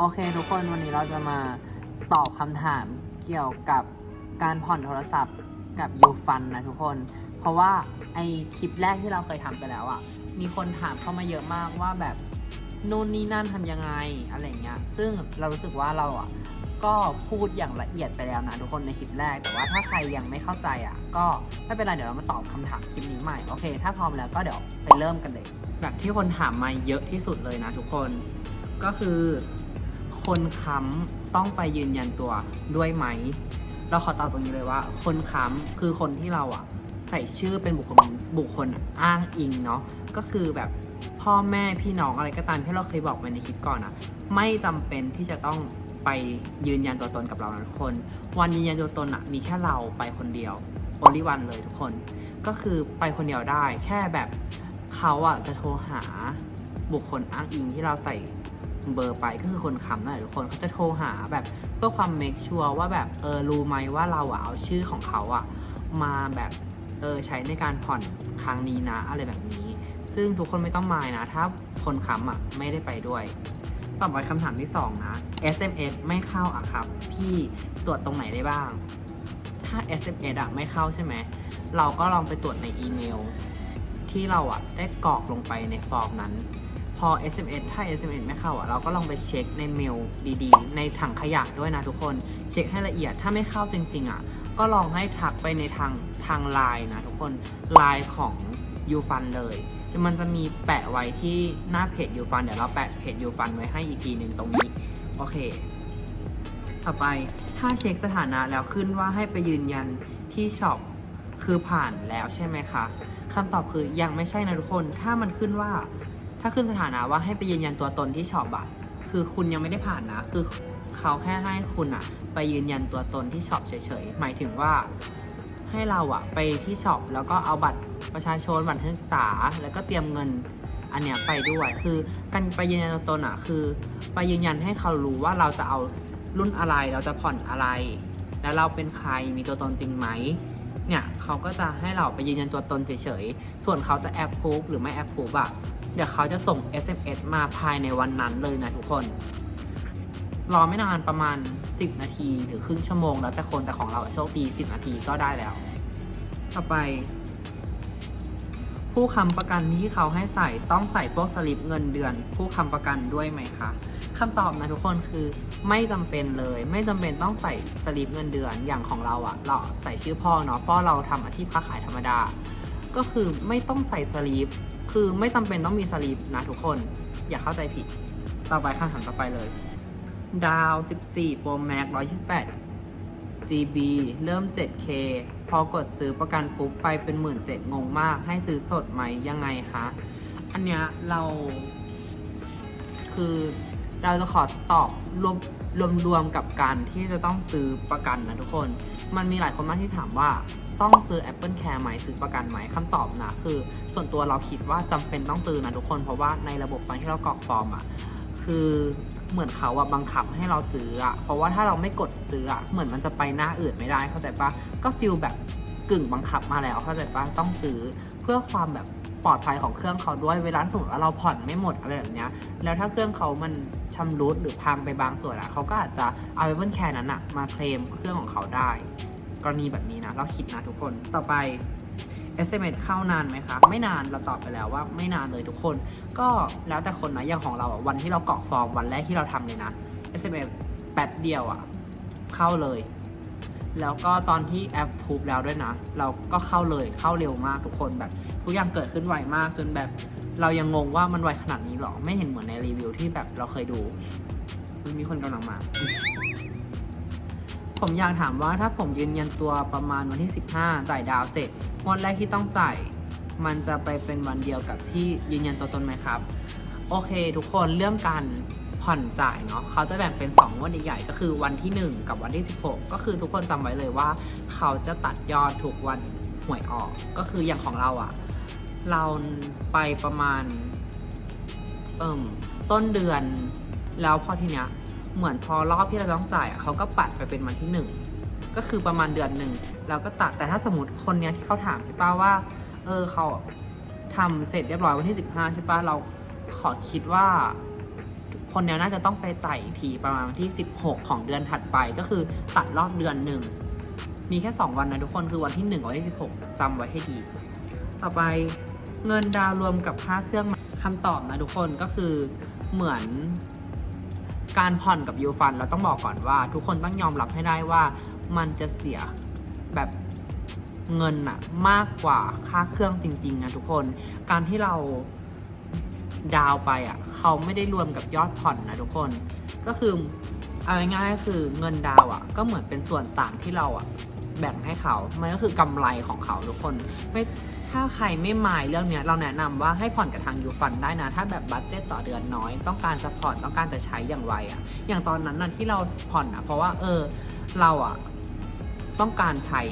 โอเคทุกคนวันนี้เราจะมาตอบคำถามเกี่ยวกับการผ่อนโทรศัพท์กับยูฟันนะทุกคน เพราะว่าไอคลิปแรกที่เราเคยทำไปแล้วอะ่ะ มีคนถามเข้ามาเยอะมากว่าแบบนู่นนี่นั่นทำยังไงอะไรเงี้ย ซึ่งเรารู้สึกว่าเราอะก็พูดอย่างละเอียดไปแล้วนะทุกคนในคลิปแรก แต่ว่าถ้าใครยังไม่เข้าใจอะ ก็ไม่เป็นไรเดี๋ยวเรามาตอบคำถามคลิปนี้ใหม่โอเค ถ้าพร้อมแล้วก็เดี๋ยวไปเริ่มกันเลย แบบที่คนถามมาเยอะที่สุดเลยนะทุกคนก็คือ คนค้ำต้องไปยืนยันตัวด้วยไหม เราขอตอบตรงนี้เลยว่า คนค้ำคือคนที่เราอะใส่ชื่อเป็นบุคคลบุคคลอ้างอิงเนาะก็คือแบบพ่อแม่พี่น้องอะไรก็ตามที่เราเคยบอกไปในคลิปก่อนอะไม่จำเป็นที่จะต้องไปยืนยันตัวตนกับเราทุกคน วันยืนยันตัวตนอะมีแค่เราไปคนเดียว only one เลยทุกคน ก็คือไปคนเดียวได้ แค่แบบเขาอะจะโทรหาบุคคลอ้างอิงที่เราใส่ เบอร์ไปก็คือคนค้ำนั่นแหละทุกคนเขาจะโทรหาแบบเพื่อความ make sure ว่าแบบเออรู้ไหมว่าเราอะเอาชื่อของเขาอะมาแบบเออใช้ในการผ่อนครั้งนี้นะอะไรแบบนี้ ซึ่งทุกคนไม่ต้องมายนะ ถ้าคนค้ำอะไม่ได้ไปด้วยต่อไปคำถามที่ 2 นะ SMS ไม่เข้าอะครับ พี่ตรวจตรงไหนได้บ้าง ถ้า SMS อะไม่เข้าใช่ไหม เราก็ลองไปตรวจในอีเมล ที่เราอะได้กรอกลงไปในฟอร์มนั้น พอ SMS ถ้า SMS ไม่เข้าอะเราก็ลองไปเช็คในเมลดีๆ ในถังขยะด้วยนะทุกคน เช็คให้ละเอียดถ้าไม่เข้าจริงๆอะก็ลองให้ทักไปในทางทางไลน์นะทุกคนไลน์ของยูฟันเลยมันจะมีแปะไว้ที่หน้าเพจยูฟันเดี๋ยวเราแปะเพจยูฟันไว้ให้อีกทีหนึ่งตรงนี้ โอเค ต่อไปถ้าเช็คสถานะแล้วขึ้นว่าให้ไปยืนยันที่ช็อปคือผ่านแล้วใช่ไหมคะคำตอบคือยังไม่ใช่นะทุกคน ถ้ามันขึ้นว่า ถ้าขึ้นสถานะว่าให้ไปยืนยันตัวตนที่ช็อปอะคือคุณยังไม่ได้ผ่านนะ คือเขาแค่ให้คุณอะไปยืนยันตัวตนที่ช็อปเฉยๆ หมายถึงว่าให้เราอะไปที่ช็อปแล้วก็เอาบัตรประชาชนบัตรนักศึกษา แล้วก็เตรียมเงินอันเนี้ยไปด้วย คือการไปยืนยันตัวตนอะคือ ไปยืนยันให้เขารู้ว่าเราจะเอารุ่นอะไรเราจะผ่อนอะไร แล้วเราเป็นใครมีตัวตนจริงไหมเนี่ยเขาก็จะให้เราไปยืนยันตัวตนเฉยๆ ส่วนเขาจะแอปพูฟหรือไม่แอปพูฟอะ เดี๋ยวเขาจะส่ง SMS มาภายในวันนั้นเลยนะทุกคน รอไม่นานประมาณ 10 นาทีหรือครึ่งชั่วโมงแล้วแต่คนแต่ของเราโชคดี 10 นาทีก็ได้แล้ว ต่อไป ผู้ค้ำประกันที่เขาให้ใส่ต้องใส่พวกสลิปเงินเดือน ผู้ค้ำประกันด้วยไหมคะคำตอบนะทุกคนคือไม่จำเป็นเลย ไม่จำเป็นต้องใส่สลิปเงินเดือนอย่างของเราอะเราใส่ชื่อพ่อเนาะพ่อเราทำอาชีพค้าขายธรรมดา ก็คือไม่ต้องใส่สลิป คือไม่จำเป็นต้องมีสลิปนะทุกคน อย่าเข้าใจผิด ต่อไปคำถามต่อไปเลย ดาว 14 Pro Max 128 GB เริ่ม 7K พอกดซื้อประกันปุ๊บไปเป็น1 7ื่นงงมาก ให้ซื้อสดไหมยังไงคะ อันเนี้ยเรา คือเราจะขอตอบรวมรวมรวมกับการที่จะต้องซื้อประกันนะทุกคน มันมีหลายคนมากที่ถามว่า ต้องซื้อ Apple Care ไหมซื้อประกันไหมคำตอบนะคือ ส่วนตัวเราคิดว่าจำเป็นต้องซื้อนะทุกคนเพราะว่าในระบบตอนที่เรากรอกฟอร์มอะคือเหมือนเขาอะบังคับให้เราซื้ออะเพราะว่าถ้าเราไม่กดซื้ออะเหมือนมันจะไปหน้าอื่นไม่ได้เข้าใจปะก็ฟิลแบบกึ่งบังคับมาแล้วเข้าใจปะต้องซื้อเพื่อความแบบปลอดภัยของเครื่องเขาด้วยเวลาสมมติว่าเราผ่อนไม่หมดอะไรแบบนี้แล้วถ้าเครื่องเขามันชำรุดหรือพังไปบางส่วนอะเขาก็อาจจะเอา Apple Care นั้นอะมาเคลมเครื่องของเขาได้ กรณีแบบนี้นะ เราคิดนะทุกคน ต่อไป SMS เข้านานไหมคะ ไม่นานเราตอบไปแล้วว่าไม่นานเลยทุกคน ก็แล้วแต่คนนะอย่างของเราอะวันที่เรากรอกฟอร์มวันแรกที่เราทำเลยนะ SMS แป๊บเดียวอะเข้าเลย แล้วก็ตอนที่แอปพูบแล้วด้วยนะ เราก็เข้าเลยเข้าเร็วมากทุกคนแบบทุกอย่างเกิดขึ้นไวมากจนแบบเรายังงงว่ามันไวขนาดนี้หรอ ไม่เห็นเหมือนในรีวิวที่แบบเราเคยดู มีคนกำลังมา ผมอยากถามว่าถ้าผมยืนยันตัวประมาณวันที่ 15 จ่ายดาวเสร็จงวดแรกที่ต้องจ่ายมันจะไปเป็นวันเดียวกับที่ยืนยันตัวตนไหมครับ โอเค ทุกคนเรื่องการผ่อนจ่ายเนาะเขาจะแบ่งเป็น2งวดใหญ่ๆก็คือวันที่ 1 กับวันที่ 16 ก็คือทุกคนจำไว้เลยว่า เขาจะตัดยอดทุกวันหวยออก ก็คืออย่างของเราอะเราไปประมาณเอิ่มต้นเดือนแล้วพอทีเนี้ย เหมือนพอรอบที่เราต้องจ่ายเขาก็ปัดไปเป็นวันที่หนึ่งก็คือประมาณเดือนหนึ่งแล้วก็ตัดแต่ถ้าสมมติคนเนี้ยที่เขาถามใช่ป่ะว่า เออเขาทำเสร็จเรียบร้อยวันที่สิบห้าใช่ป่ะเราขอคิดว่า คนเนี้ยน่าจะต้องไปจ่ายอีกทีประมาณวันที่16ของเดือนถัดไปก็คือตัดรอบเดือนหนึ่งมีแค่2วันนะทุกคนคือวันที่1กับวันที่16จำไว้ให้ดี ต่อไปเงินดาวรวมกับค่าเครื่องคำตอบนะทุกคนก็คือเหมือน การผ่อนกับยูฟันเราต้องบอกก่อนว่า ทุกคนต้องยอมรับให้ได้ว่ามันจะเสียแบบเงินอะมากกว่าค่าเครื่องจริงๆนะทุกคน การที่เราดาวไปอะเขาไม่ได้รวมกับยอดผ่อนนะทุกคน ก็คือเอาง่ายๆคือเงินดาวอะก็เหมือนเป็นส่วนต่างที่เราอะ แบ่งให้เขา มันก็คือกำไรของเขาทุกคนไม่ถ้าใครไม่มายเรื่องเนี้ยเราแนะนำว่าให้ผ่อนกับทางยูฟันได้นะ ถ้าแบบบัตเจ็ตต่อเดือนน้อย ต้องการจะผ่อนต้องการจะใช้อย่างไวอะอย่างตอนนั้นน่ะที่เราผ่อนอะเพราะว่าเออเราอะต้องการใช้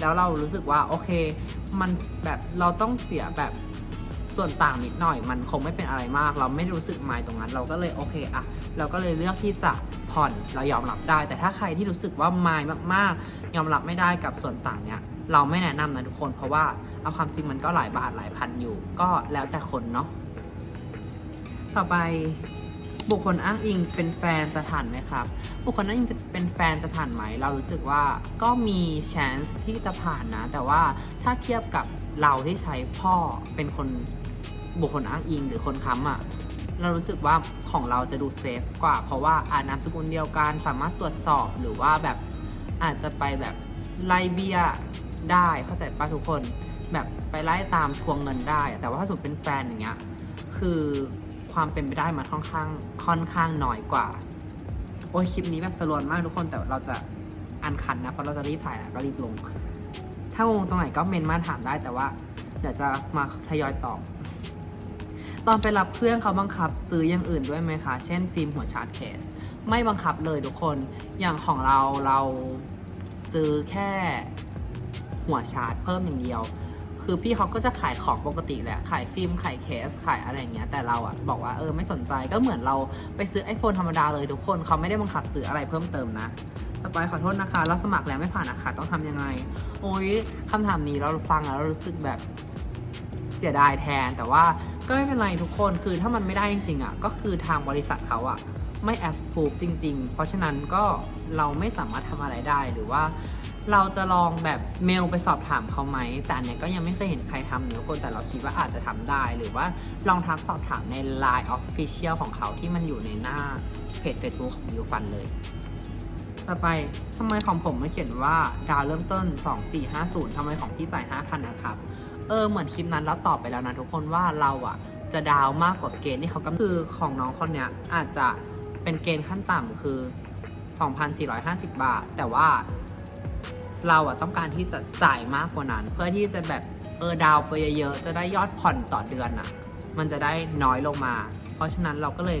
แล้วเรารู้สึกว่าโอเค มันแบบเราต้องเสียแบบส่วนต่างนิดหน่อย มันคงไม่เป็นอะไรมาก เราไม่รู้สึกมายตรงนั้น เราก็เลยโอเคอะเราก็เลยเลือกที่จะ ผ่อนเรายอมรับได้ แต่ถ้าใครที่รู้สึกว่ามายมากๆ ยอมรับไม่ได้กับส่วนต่างเนี้ยเราไม่แนะนำนะทุกคน เพราะว่าเอาความจริงมันก็หลายบาทหลายพันอยู่ ก็แล้วแต่คนเนาะต่อไปบุคคลอ้างอิงเป็นแฟนจะทันไหมครับ บุคคลอ้างอิงจะเป็นแฟนจะผ่านไหม เรารู้สึกว่าก็มี chance ที่จะผ่านนะ แต่ว่าถ้าเทียบกับเราที่ใช้พ่อเป็นคนบุคคลอ้างอิงหรือคนค้ำอะ่ะ เรารู้สึกว่าของเราจะดูเซฟกว่า เพราะว่าอ่านามสกุลเดียวกันสามารถตรวจสอบหรือว่าแบบอาจจะไปแบบไล่เบี้ยได้เข้าใจป้ะทุกคน แบบไปไล่ตามทวงเงินได้ แต่ว่าถ้าสมมติเป็นแฟนอย่างเงี้ยคือความเป็นไปได้มันค่อนข้างค่อนข้างน้อยกว่า โอ้ยคลิปนี้แบบสลวนมากทุกคนแต่เราจะอันคันนะเพราะเราจะรีบถ่ายนะก็รีบลง ถ้างงตรงไหนก็เมนมาถามได้แต่ว่า เดี๋ยวจะมาทยอยตอบ ตอนไปรับเครื่องเขาบังคับซื้ออย่างอื่นด้วยไหมคะ เช่นฟิล์มหัวชาร์จเคส ไม่บังคับเลยทุกคน อย่างของเราเราซื้อแค่หัวชาร์จเพิ่มอย่างเดียว คือพี่เขาก็จะขายของปกติแหละ ขายฟิล์ม ขายเคส ขายอะไรอย่างเงี้ย แต่เราอะบอกว่าเออไม่สนใจ ก็เหมือนเราไปซื้อ iPhone ธรรมดาเลยทุกคน เขาไม่ได้บังคับซื้ออะไรเพิ่มเติมนะต่อไปขอโทษนะคะ เราสมัครแล้วไม่ผ่านนะคะต้องทำยังไง โอ้ยคำถามนี้เราฟังแล้วเรารู้สึกแบบเสียดายแทน แต่ว่า ก็ไม่เป็นไรทุกคนคือถ้ามันไม่ได้จริงๆอะก็คือทางบริษัทเขาอะไม่แอปพูฟจริง ๆ เพราะฉะนั้นก็เราไม่สามารถทำอะไรได้หรือว่าเราจะลองแบบเมลไปสอบถามเขาไหม แต่อันเนี้ยก็ยังไม่เคยเห็นใครทำเนื้อคนแต่เราคิดว่าอาจจะทำได้ หรือว่าลองทักสอบถามใน Line Official ของเขาที่มันอยู่ในหน้าเพจ Facebook ของยูฟันเลย ต่อไปทำไมของผมมันเขียนว่าดาวเริ่มต้น 2450ทำไมของพี่จ่าย 5,000 นะครับ เออเหมือนคลิปนั้นเราตอบไปแล้วนะทุกคนว่าเราอะ จะดาวมากกว่าเกณฑ์ที่เขากำหนดคือของน้องคนเนี้ยอาจจะเป็นเกณฑ์ขั้นต่ำคือ 2,450 บาท แต่ว่าเราอะต้องการที่จะจ่ายมากกว่านั้น เพื่อที่จะแบบเออดาวไปเยอะๆ จะได้ยอดผ่อนต่อเดือนอะมันจะได้น้อยลงมา เพราะฉะนั้นเราก็เลย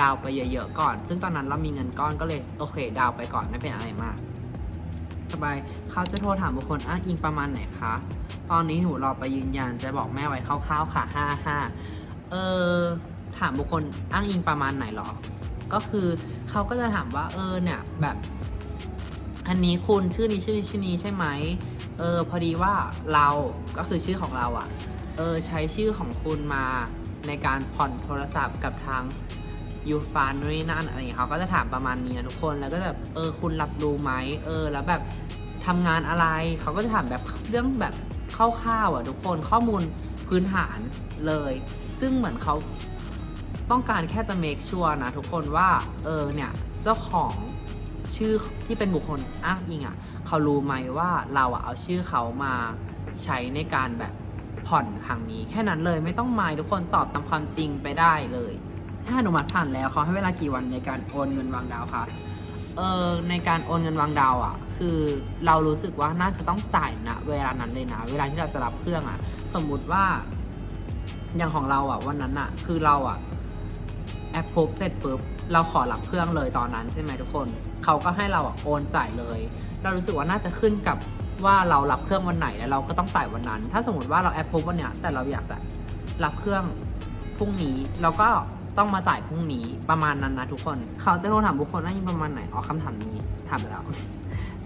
ดาวไปเยอะๆก่อน ซึ่งตอนนั้นเรามีเงินก้อนก็เลยโอเค ดาวไปก่อนไม่เป็นอะไรมากสบายเขาจะโทรถามบุคคลอ้างอิงประมาณไหนคะ ตอนนี้หนูรอไปยืนยันจะบอกแม่ไว้คร่าวๆค่ะห้าห้าเออถามบุคคลอ้างอิงประมาณไหนหรอ ก็คือเขาก็จะถามว่าเออเนี่ยแบบอันนี้คุณชื่อนี้ชื่อนี้ชื่อนี้ใช่ไหมเออพอดีว่าเราก็คือชื่อของเราอะ่ะเออใช้ชื่อของคุณมาในการผ่อนโทรศัพท์กับทางยูฟานนู่นนี่นั่นอะไรอย่างเงี้ยเขาก็จะถามประมาณนี้นะทุกคนแล้วก็แบบเออคุณรับรู้ไหมเออแล้วแบบ ทำงานอะไร เขาก็จะถามแบบเรื่องแบบคร่าวๆอะทุกคนข้อมูลพื้นฐานเลย ซึ่งเหมือนเขาต้องการแค่จะ make sure นะทุกคนว่า เออเนี่ย เจ้าของชื่อที่เป็นบุคคลอ้างอิงอะ่ะ เขารู้ไหมว่าเราอะเอาชื่อเขามาใช้ในการแบบผ่อนครั้งนี้ แค่นั้นเลยไม่ต้องมายทุกคนตอบตามความจริงไปได้เลย ถ้าอนุมัติผ่านแล้วเขาให้เวลากี่วันในการโอนเงินวางดาวคะเออในการโอนเงินวางดาวอะ่ะ คือเรารู้สึกว่าน่าจะต้องจ่ายนะเวลานั้นเลยนะ เวลาที่เราจะรับเครื่องอะ่ะสมมุติว่าอย่างของเราอะวันนั้นอะคือเราอะแอปพบเสร็จปุ๊บเราขอรับเครื่องเลยตอนนั้นใช่ไหมทุกคนเขาก็ให้เราอะโอนจ่ายเลย เรารู้สึกว่าน่าจะขึ้นกับว่าเรารับเครื่องวันไหนแล้วเราก็ต้องจ่ายวันนั้น ถ้าสมมติว่าเราแอปพบวันเนี้ยแต่เราอยากจะรับเครื่องพรุ่งนี้เราก็ ต้องมาจ่ายพรุ่งนี้ประมาณนั้นนะทุกคน เขาจะโทรถามบุคคลว่ายิงประมาณไหนอ๋อคำถามนี้ถามไปแล้ว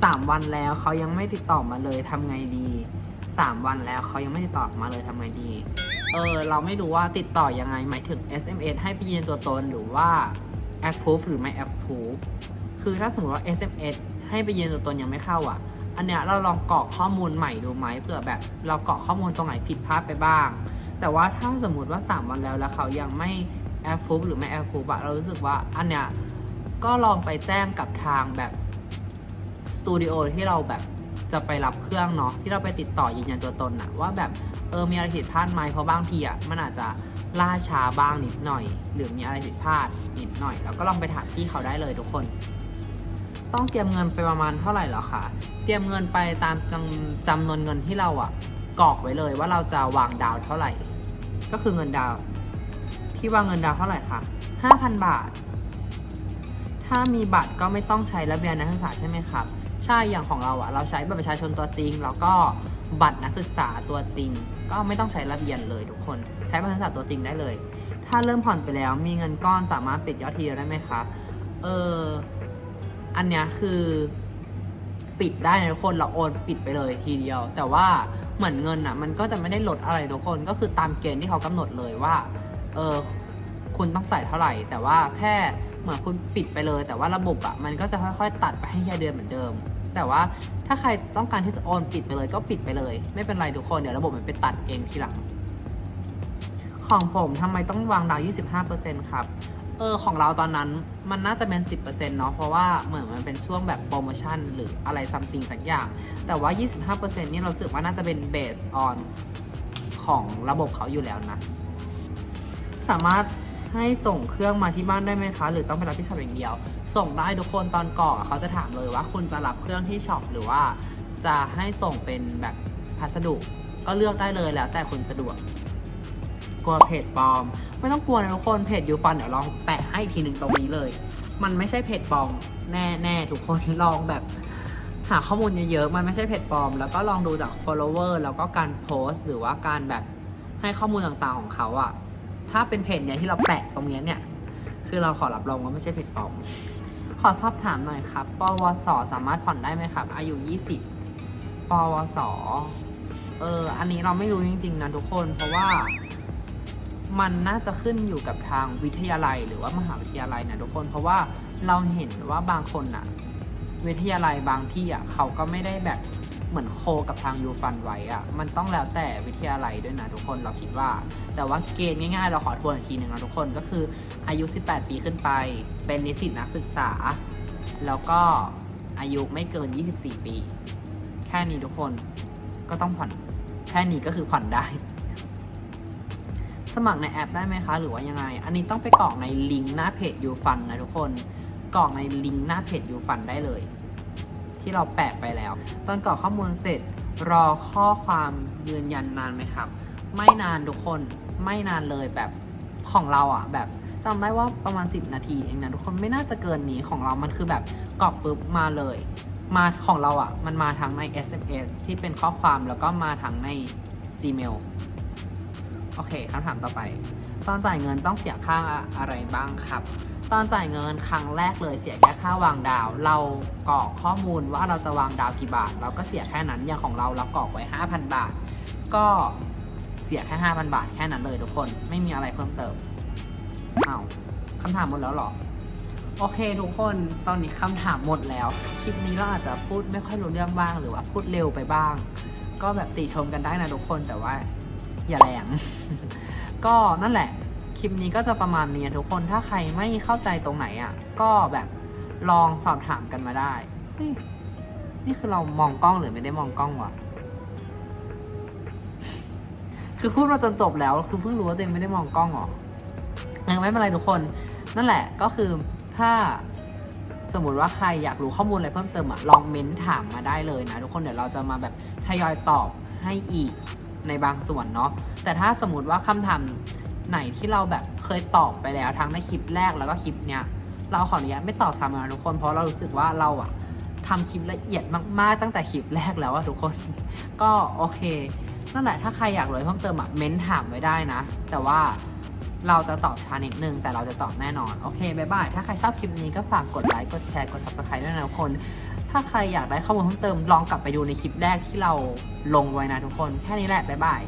สามวันแล้วเขายังไม่ติดต่อมาเลยทำไงดี3วันแล้วเขายังไม่ติดต่อมาเลยทำไงดี เออเราไม่รู้ว่าติดต่อยังไงหมายถึง SMS ให้ไปยืนตัวตนหรือว่า approve หรือไม่ approve คือถ้าสมมติว่า SMS ให้ไปยืนตัวตนยังไม่เข้าอะ อันเนี้ยเราลองกรอกข้อมูลใหม่ดูไหมเผื่อแบบเรากรอกข้อมูลตรงไหนผิดพลาดไปบ้าง แต่ว่าถ้าสมมติว่า 3 วันแล้วแล้วเขายังไม่ approve หรือไม่ approve อะเรารู้สึกว่าอันเนี้ยก็ลองไปแจ้งกับทางแบบสตูดิโอที่เราแบบจะไปรับเครื่องเนาะที่เราไปติดต่อยืนยันตัวตนอะว่าแบบเออมีอะไรผิดพลาดไหมเพราะบางทีอะมันอาจจะล่าช้าบ้างนิดหน่อย หรือมีอะไรผิดพลาดนิดหน่อย แล้วก็ลองไปถามพี่เขาได้เลยทุกคน ต้องเตรียมเงินไปประมาณเท่าไหร่หรอคะเตรียมเงินไปตามจำจำนวนเงินที่เราอะกรอกไว้เลยว่าเราจะวางดาวเท่าไหร่ ก็คือเงินดาว ที่วางเงินดาวเท่าไหร่คะ5,000 บาท ถ้ามีบัตรก็ไม่ต้องใช้ระเบียนนักศึกษาใช่ไหมครับ ใช่ อย่างของเราอะเราใช้บัตรประชาชนตัวจริง แล้วก็บัตรนักศึกษาตัวจริง ก็ไม่ต้องใช้ระเบียนเลยทุกคน ใช้บัตรนักศึกษาตัวจริงได้เลย ถ้าเริ่มผ่อนไปแล้วมีเงินก้อนสามารถปิดยอดทีเดียวได้ไหมคะเออ อันเนี้ยคือปิดได้นะทุกคนเราโอนปิดไปเลยทีเดียว แต่ว่าเหมือนเงินอะ มันก็จะไม่ได้ลดอะไรทุกคนก็คือตามเกณฑ์ที่เขากำหนดเลยว่า เออคุณต้องจ่ายเท่าไหร่ แต่ว่าแค่เหมือนคุณปิดไปเลย แต่ว่าระบบอะมันก็จะค่อยๆ ตัดไปให้แค่เดือนเหมือนเดิม แต่ว่าถ้าใครต้องการที่จะโอนปิดไปเลยก็ปิดไปเลย ไม่เป็นไรทุกคนเดี๋ยวระบบมันไปตัดเองทีหลัง ของผมทำไมต้องวางดาว 25%ครับเออของเราตอนนั้นมันน่าจะเป็น 10%เนาะเพราะว่าเหมือนมันเป็นช่วงแบบโปรโมชั่นหรืออะไรซัมติงสักอย่าง แต่ว่า 25%นี่เราสึกว่าน่าจะเป็นเบสออนของระบบเขาอยู่แล้วนะ สามารถให้ส่งเครื่องมาที่บ้านได้ไหมคะ หรือต้องไปรับที่ช็อปอย่างเดียว ส่งได้ทุกคนตอนกรอกอะเขาจะถามเลยว่าคุณจะรับเครื่องที่ช็อปหรือว่า จะให้ส่งเป็นแบบพัสดุ ก็เลือกได้เลยแล้ว แต่คุณสะดวก กลัวเพจปลอม ไม่ต้องกลัวนะทุกคนเพจยูฟันเดี๋ยวลองแปะให้อีกทีหนึ่งตรงนี้เลย มันไม่ใช่เพจปลอมแน่แน่ทุกคนลองแบบหาข้อมูลเยอะๆ มันไม่ใช่เพจปลอม แล้วก็ลองดูจาก follower แล้วก็การโพสต์ หรือว่าการแบบให้ข้อมูลต่างๆของเขาอะ ถ้าเป็นเพจเนี้ยที่เราแปะตรงนี้เนี่ย คือเราขอรับรองว่าไม่ใช่เพจปลอม ขอสอบถามหน่อยครับ ปวส สามารถผ่อนได้ไหมครับ อายุ 20 ปวส เออ อันนี้เราไม่รู้จริง ๆ นะทุกคน เพราะว่ามันน่าจะขึ้นอยู่กับทางวิทยาลัยหรือว่ามหาวิทยาลัยนะทุกคน เพราะว่าเราเห็นว่าบางคนอะวิทยาลัยบางที่อะเขาก็ไม่ได้แบบ เหมือนโคกับทางยูฟันไว้อะมันต้องแล้วแต่วิทยาลัยด้วยนะทุกคนเราคิดว่า แต่ว่าเกณฑ์ง่ายๆ เราขอทวนอีกทีหนึ่งนะทุกคนก็คืออายุ 18 ปีขึ้นไป เป็นนิสิตนักศึกษา แล้วก็อายุไม่เกิน 24 ปี แค่นี้ทุกคนก็ต้องผ่อนแค่นี้ก็คือผ่อนได้ สมัครในแอปได้ไหมคะ หรือว่ายังไง อันนี้ต้องไปกรอกในลิงก์หน้าเพจยูฟันนะทุกคนกรอกในลิงก์หน้าเพจยูฟันได้เลย ที่เราแปะไปแล้ว ตอนกรอกข้อมูลเสร็จรอข้อความยืนยันนานไหมครับ ไม่นานทุกคนไม่นานเลยแบบของเราอะแบบจำได้ว่าประมาณ 10 นาทีเองนะทุกคนไม่น่าจะเกินนี้ของเรามันคือแบบกรอกปุ๊บมาเลย มาของเราอะ มันมาทั้งใน SMS ที่เป็นข้อความแล้วก็มาทั้งใน Gmail โอเคคำถามต่อไป ตอนจ่ายเงินต้องเสียค่าอะไรบ้างครับ ตอนจ่ายเงินครั้งแรกเลยเสียแค่ค่าวางดาว เรากรอกข้อมูลว่าเราจะวางดาวกี่บาท เราก็เสียแค่นั้นอย่างของเราเรากรอกไว้ 5,000 บาท ก็เสียแค่ 5,000 บาท แค่นั้นเลยทุกคนไม่มีอะไรเพิ่มเติมเอาคำถามหมดแล้วหรอโอเคทุกคนตอนนี้คำถามหมดแล้ว คลิปนี้เราอาจจะพูดไม่ค่อยรู้เรื่องบ้างหรือว่าพูดเร็วไปบ้าง ก็แบบติชมกันได้นะทุกคนแต่ว่าอย่าแรงก็นั่นแหละ คลิปนี้ก็จะประมาณนี้ทุกคนถ้าใครไม่เข้าใจตรงไหนอะ ก็แบบลองสอบถามกันมาได้ นี่คือเรามองกล้องหรือไม่ได้มองกล้องวะคือพูดมาจนจบแล้ว คือเพิ่งรู้ว่าตัวเองไม่ได้มองกล้องหรอเออไม่เป็นไรทุกคน นั่นแหละก็คือถ้าสมมติว่าใครอยากรู้ข้อมูลอะไรเพิ่มเติมอะลองเม้นถามมาได้เลยนะ ทุกคนเดี๋ยวเราจะมาแบบทยอยตอบให้อีกในบางส่วนเนาะแต่ถ้าสมมติว่าคำถาม ไหนที่เราแบบเคยตอบไปแล้วทั้งในคลิปแรกแล้วก็คลิปเนี้ยเราขออนุญาตไม่ตอบซ้ำนะทุกคนเพราะเรารู้สึกว่าเราอะทำคลิปละเอียดมากๆ ตั้งแต่คลิปแรกแล้วอะทุกคน ก็โอเคนั่นแหละถ้าใครอยากรู้เพิ่มเติมอะเม้นถามไว้ได้นะ แต่ว่าเราจะตอบช้านิดนึง แต่เราจะตอบแน่นอน โอเคบายบาย ถ้าใครชอบคลิปนี้ก็ฝากกดไลค์ กดแชร์ กด subscribe ด้วยนะทุกคน ถ้าใครอยากได้ข้อมูลเพิ่มเติม ลองกลับไปดูในคลิปแรกที่เราลงไว้นะทุกคน แค่นี้แหละบายบาย